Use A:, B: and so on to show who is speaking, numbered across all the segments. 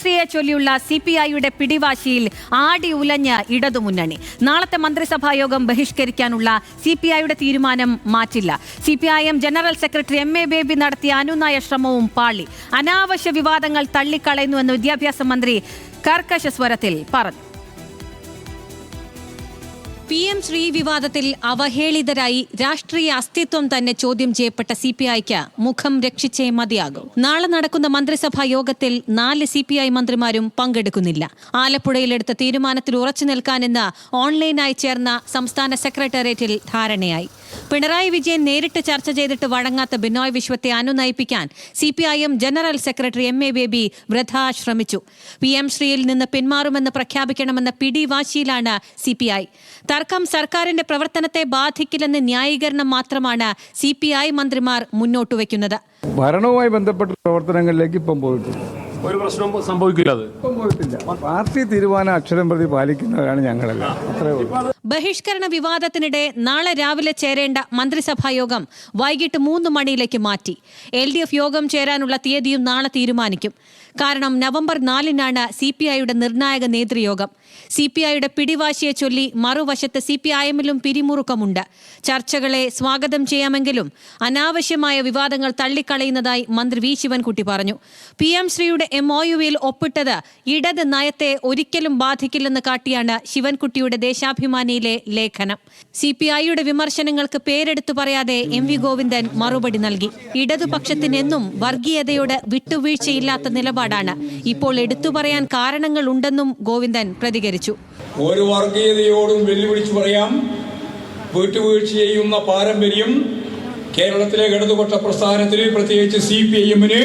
A: ശ്രീയെ ചൊല്ലിയുള്ള C P ഐയുടെ പിടിവാശിയിൽ ആടി ഉലഞ്ഞ് ഇടതുമുന്നണി നാളത്തെ മന്ത്രിസഭാ യോഗം ബഹിഷ്കരിക്കാനുള്ള സി പി ഐയുടെ തീരുമാനം മാറ്റില്ല. C P I M general secretary M A Baby നടത്തിയ അനുനയ ശ്രമവും പാളി. അനാവശ്യ വിവാദങ്ങൾ തള്ളിക്കളയുന്നുവെന്ന് വിദ്യാഭ്യാസ മന്ത്രി കർക്കശ സ്വരത്തിൽ പറഞ്ഞു.
B: പി എം ശ്രീ വിവാദത്തിൽ അവഹേളിതരായി രാഷ്ട്രീയ അസ്തിത്വം തന്നെ ചോദ്യം ചെയ്യപ്പെട്ട സി പി ഐക്ക് മുഖം രക്ഷിച്ചേ മതിയാകും. നാളെ നടക്കുന്ന മന്ത്രിസഭാ യോഗത്തിൽ നാല് സി പി ഐ മന്ത്രിമാരും പങ്കെടുക്കുന്നില്ല. ആലപ്പുഴയിലെടുത്ത തീരുമാനത്തിൽ ഉറച്ചു നിൽക്കാനെന്ന് ഓൺലൈനായി ചേർന്ന സംസ്ഥാന സെക്രട്ടേറിയറ്റിൽ ധാരണയായി. പിണറായി വിജയൻ നേരിട്ട് ചർച്ച ചെയ്തിട്ട് വഴങ്ങാത്ത ബിനോയ് വിശ്വത്തെ അനുനയിപ്പിക്കാൻ C P I M general secretary M A Baby വൃഥാ ശ്രമിച്ചു. പി എം ശ്രീയിൽ നിന്ന് പിന്മാറുമെന്ന് പ്രഖ്യാപിക്കണമെന്ന പിടിവാശിയിലാണ് സി പി ഐ തർക്കം സർക്കാരിന്റെ പ്രവർത്തനത്തെ ബാധിക്കില്ലെന്ന് ന്യായീകരണം മാത്രമാണ് സി പി ഐ മന്ത്രിമാർ മുന്നോട്ട് വയ്ക്കുന്നത്.
C: ഭരണവുമായി ബന്ധപ്പെട്ട പ്രവർത്തനങ്ങളിലേക്ക് ഇപ്പം പോയിട്ടില്ല.
D: ഒരു പ്രശ്നവും സംഭവിക്കില്ല അത്?
C: ഇപ്പം പോയിട്ടില്ല. പാർട്ടി തീരുമാനം അക്ഷരം പ്രതി പാലിക്കുന്നവരാണ് ഞങ്ങളെല്ലാം. അത്രേ ഉള്ളൂ.
B: ബഹിഷ്കരണ വിവാദത്തിനിടെ നാളെ രാവിലെ ചേരേണ്ട മന്ത്രിസഭാ യോഗം വൈകിട്ട് മൂന്ന് മണിയിലേക്ക് മാറ്റി. എൽ ഡി എഫ് യോഗം ചേരാനുള്ള തീയതിയും നാളെ തീരുമാനിക്കും. കാരണം നവംബർ നാലിനാണ് സി പി ഐയുടെ നിർണായക നേതൃയോഗം. സി പി ഐയുടെ പിടിവാശിയെ ചൊല്ലി മറുവശത്ത് സി പി ഐ എമ്മിലും പിരിമുറുക്കമുണ്ട്. ചർച്ചകളെ സ്വാഗതം ചെയ്യാമെങ്കിലും അനാവശ്യമായ വിവാദങ്ങൾ തള്ളിക്കളയുന്നതായി മന്ത്രി വി. ശിവൻകുട്ടി പറഞ്ഞു. പി. എം. ശ്രീയുടെ എം ഒ യുവിൽ ഒപ്പിട്ടത് ഇടത് നയത്തെ ഒരിക്കലും ബാധിക്കില്ലെന്ന് കാട്ടിയാണ് ശിവൻകുട്ടിയുടെ ദേശാഭിമാനിയിലെ ലേഖനം. സി പി ഐയുടെ വിമർശനങ്ങൾക്ക് പേരെടുത്തു പറയാതെ എം വി ഗോവിന്ദൻ മറുപടി നൽകി. ഇടതുപക്ഷത്തിനെന്നും വർഗീയതയോട് വിട്ടുവീഴ്ചയില്ലാത്ത നിലപാടാണ്. ഇപ്പോൾ എടുത്തു പറയാൻ കാരണങ്ങൾ ഉണ്ടെന്നും ഗോവിന്ദൻ പ്രതികരിച്ചു.
E: ഒരു വർഗീയതയോടും വെല്ലുവിളിച്ചു പറയാം. വിട്ടുവീഴ്ച ചെയ്യുന്ന പാരമ്പര്യം കേരളത്തിലെ ഇടതുപക്ഷ പ്രസ്ഥാനത്തിന് പ്രത്യേകിച്ച് സി പി ഐ എമ്മിന്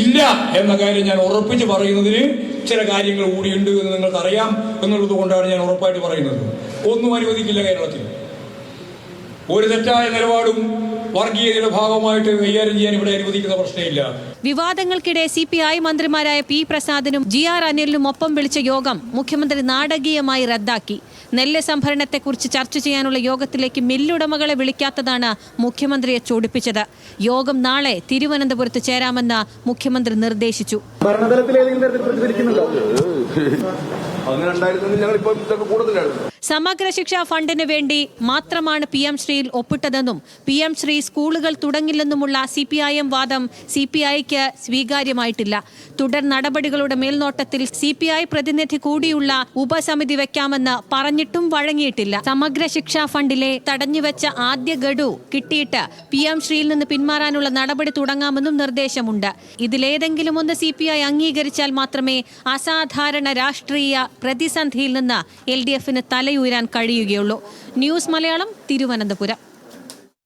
E: ഇല്ല എന്ന കാര്യം ഞാൻ ഉറപ്പിച്ച് പറയുന്നതിന് ചില കാര്യങ്ങൾ കൂടിയുണ്ട് എന്ന് നിങ്ങൾക്കറിയാം എന്നുള്ളത് കൊണ്ടാണ് ഞാൻ ഉറപ്പായിട്ട് പറയുന്നത്. ഒന്നും അനുവദിക്കില്ല കേരളത്തിൽ. ഒരു തെറ്റായ നിലപാടും വർഗീയതയുടെ ഭാഗമായിട്ട് കൈകാര്യം ചെയ്യാൻ ഇവിടെ അനുവദിക്കുന്ന പ്രശ്നമില്ല.
B: വിവാദങ്ങൾക്കിടെ സി പി ഐ മന്ത്രിമാരായ പി പ്രസാദിനും ജി ആർ അനിലിനും ഒപ്പം വിളിച്ച യോഗം മുഖ്യമന്ത്രി നാടകീയമായി റദ്ദാക്കി. നെല്ല് സംഭരണത്തെക്കുറിച്ച് ചർച്ച ചെയ്യാനുള്ള യോഗത്തിലേക്ക് മില്ലുടമകളെ വിളിക്കാത്തതാണ് മുഖ്യമന്ത്രിയെ ചൂടിപ്പിച്ചത്. യോഗം നാളെ തിരുവനന്തപുരത്ത് ചേരാമെന്ന് മുഖ്യമന്ത്രി നിർദ്ദേശിച്ചു.
D: ഇതൊക്കെ
B: സമഗ്ര ശിക്ഷാ ഫണ്ടിന് വേണ്ടി മാത്രമാണ് പി എം ശ്രീയിൽ ഒപ്പിട്ടതെന്നും പി എം ശ്രീ സ്കൂളുകൾ തുടങ്ങില്ലെന്നുമുള്ള സി പി ഐ എം വാദം സി പി ഐക്ക് സ്വീകാര്യമായിട്ടില്ല. തുടർ നടപടികളുടെ മേൽനോട്ടത്തിൽ സി പി ഐ പ്രതിനിധി കൂടിയുള്ള ഉപസമിതി വെക്കാമെന്ന് പറഞ്ഞിട്ടും വഴങ്ങിയിട്ടില്ല. സമഗ്ര ശിക്ഷാ ഫണ്ടിലെ തടഞ്ഞുവെച്ച ആദ്യ ഗഡു കിട്ടിയിട്ട് പി എം ശ്രീയിൽ നിന്ന് പിന്മാറാനുള്ള നടപടി തുടങ്ങാമെന്നും നിർദ്ദേശമുണ്ട്. ഇതിലേതെങ്കിലും ഒന്ന് സി പി ഐ അംഗീകരിച്ചാൽ മാത്രമേ അസാധാരണ രാഷ്ട്രീയ പ്രതിസന്ധിയിൽ നിന്ന് എൽ ഡി എഫിന് തലയുയരാൻ കഴിയുകയുള്ളൂ. ന്യൂസ് മലയാളം തിരുവനന്തപുരം.